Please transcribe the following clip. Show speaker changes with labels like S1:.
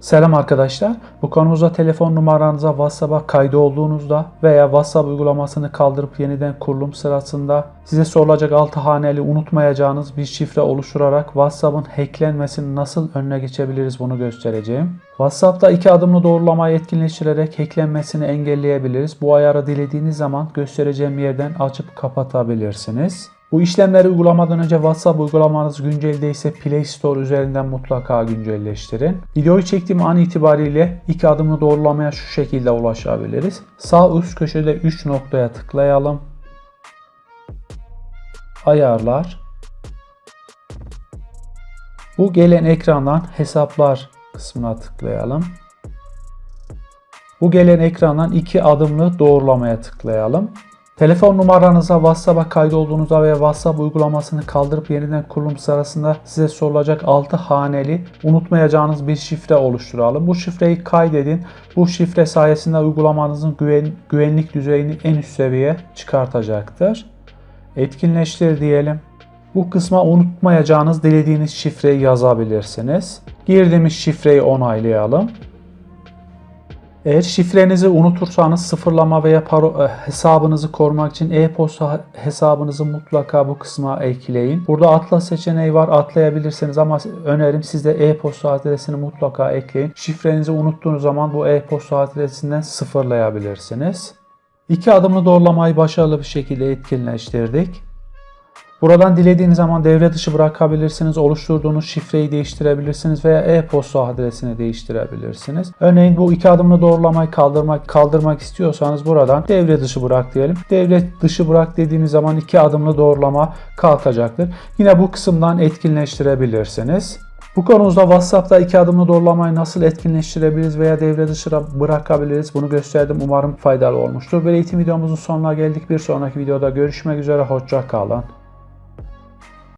S1: Selam arkadaşlar. Bu konumuzda telefon numaranıza WhatsApp'a kaydı olduğunuzda veya WhatsApp uygulamasını kaldırıp yeniden kurulum sırasında size sorulacak 6 haneli unutmayacağınız bir şifre oluşturarak WhatsApp'ın hacklenmesini nasıl önüne geçebiliriz bunu göstereceğim. WhatsApp'ta iki adımlı doğrulamayı etkinleştirerek hacklenmesini engelleyebiliriz. Bu ayarı dilediğiniz zaman göstereceğim yerden açıp kapatabilirsiniz. Bu işlemleri uygulamadan önce WhatsApp uygulamanız güncel Play Store üzerinden mutlaka güncelleştirin. Videoyu çektiğim an itibariyle iki adımlı doğrulamaya şu şekilde ulaşabiliriz. Sağ üst köşede 3 noktaya tıklayalım. Ayarlar. Bu gelen ekrandan hesaplar kısmına tıklayalım. Bu gelen ekrandan iki adımlı doğrulamaya tıklayalım. Telefon numaranıza WhatsApp'a kaydolduğunuzda veya WhatsApp uygulamasını kaldırıp yeniden kurulum sırasında size sorulacak 6 haneli unutmayacağınız bir şifre oluşturalım. Bu şifreyi kaydedin. Bu şifre sayesinde uygulamanızın güven, güvenlik düzeyini en üst seviyeye çıkartacaktır. Etkinleştir diyelim. Bu kısma unutmayacağınız dilediğiniz şifreyi yazabilirsiniz. Girdiğimiz şifreyi onaylayalım. Eğer şifrenizi unutursanız sıfırlama veya paro- e, hesabınızı korumak için e-posta hesabınızı mutlaka bu kısma ekleyin. Burada atla seçeneği var atlayabilirsiniz ama önerim siz de e-posta adresini mutlaka ekleyin. Şifrenizi unuttuğunuz zaman bu e-posta adresinden sıfırlayabilirsiniz. İki adımlı doğrulamayı başarılı bir şekilde etkinleştirdik. Buradan dilediğiniz zaman devre dışı bırakabilirsiniz, oluşturduğunuz şifreyi değiştirebilirsiniz veya e-posta adresini değiştirebilirsiniz. Örneğin bu iki adımlı doğrulamayı kaldırmak kaldırmak istiyorsanız buradan devre dışı bırak diyelim. Devre dışı bırak dediğimiz zaman iki adımlı doğrulama kalkacaktır. Yine bu kısımdan etkinleştirebilirsiniz. Bu konumuzda WhatsApp'ta iki adımlı doğrulamayı nasıl etkinleştirebiliriz veya devre dışı bırakabiliriz bunu gösterdim. Umarım faydalı olmuştur. Böyle eğitim videomuzun sonuna geldik. Bir sonraki videoda görüşmek üzere. Hoşça kalın.